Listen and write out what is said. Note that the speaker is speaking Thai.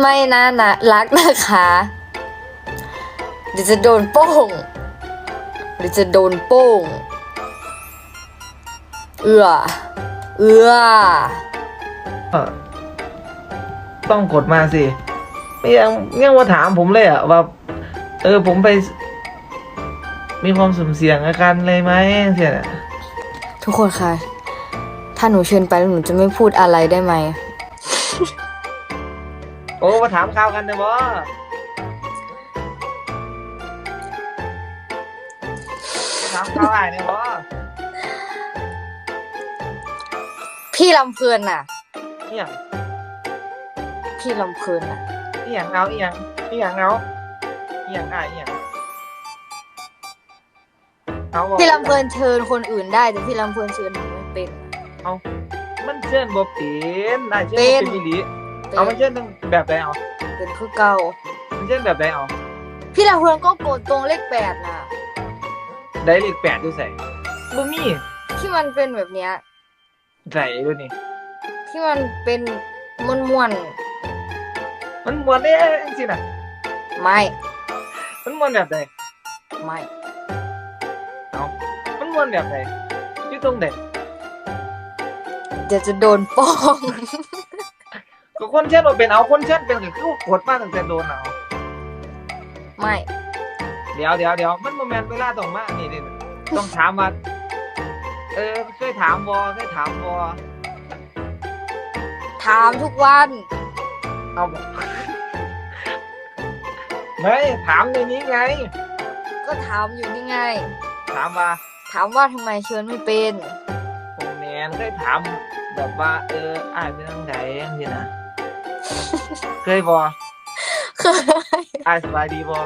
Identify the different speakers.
Speaker 1: ไม่นะนะรักนะคะเดี๋ยวจะโดนโป้งเดี๋ยวจะโดนโป้ง เอื้อเอื้อ
Speaker 2: เออต้องกดมาสิไม่ยังยังว่าถามผมเลยอะว่า เออผมไป มีความสุ่มเสี่ยงอาการอะไรไหมเสียน่ะ
Speaker 1: ทุกคนคะถ้าหนูเชิญไปแล้วหนูจะไม่พูดอะไรได้ไหม
Speaker 2: โอ้มาถามข่าวกันนะบอถามข่าวอะไรเนี่ยบอ
Speaker 1: พี่ลำเพลินน่ะ
Speaker 2: เอียง
Speaker 1: พี่ลำเพลินน่ะ
Speaker 2: เอียงเอาเอียงเอียงเอาเอียงอะเอียงเอาบอก
Speaker 1: พี่ลำเพลินเชิญคนอื่นได้แต่พี่ลำเพลินเชิญหนูไม่เป็นน่ะ
Speaker 2: เอามันเชิญบ่เป็นได้เชิญ
Speaker 1: เป็
Speaker 2: บ่
Speaker 1: น
Speaker 2: เป็นมิลิ
Speaker 1: เป็น
Speaker 2: เอามันเชิญตั้งแบบไหนเอา
Speaker 1: เป็นคือเก่า
Speaker 2: มันเชิญแบบไหนเอา
Speaker 1: พี่ลำเพลินก็กดตรงเลขแปดน่ะ
Speaker 2: ได้เลขแปดดูใส่บ่มี
Speaker 1: ที่มันเป็นแบบเนี้ย
Speaker 2: ใส่ดูนี่
Speaker 1: ที่มันเป็นม้วนม้วน
Speaker 2: มันมวนเด้จังซี่น่ะ
Speaker 1: ๆไม่
Speaker 2: มันมวนแบบไหน
Speaker 1: ไม่
Speaker 2: เอามันมวนแบบไหนอยู่ตรงไหน
Speaker 1: เดี๋ยวจะโดนป้อง
Speaker 2: ก็คนเช่นว่าเป็นเอาคนเช่นเป็นก็คือกดมาตั้งแต่โดนเอา
Speaker 1: ไม่
Speaker 2: เดี๋ยวเดี๋ยวเดี๋ยวมันโมเมนเวลาต้องมานี่นี่ต้องถามว่าเออเคยถามบอเคยถามบอ
Speaker 1: ถามทุกวัน
Speaker 2: เอาบ่ไม่ถามในนี้ไง
Speaker 1: ก็ถามอยู่นี่ไง
Speaker 2: ถามว่า
Speaker 1: ถามว่าทำไมเชิญไม่เป็น
Speaker 2: โมแมนเคยถามแบบว่าเอออ้ายเป็นทางไหนจังซี่นะ เคยบอ
Speaker 1: เคย
Speaker 2: อ้ายสบายดีบอ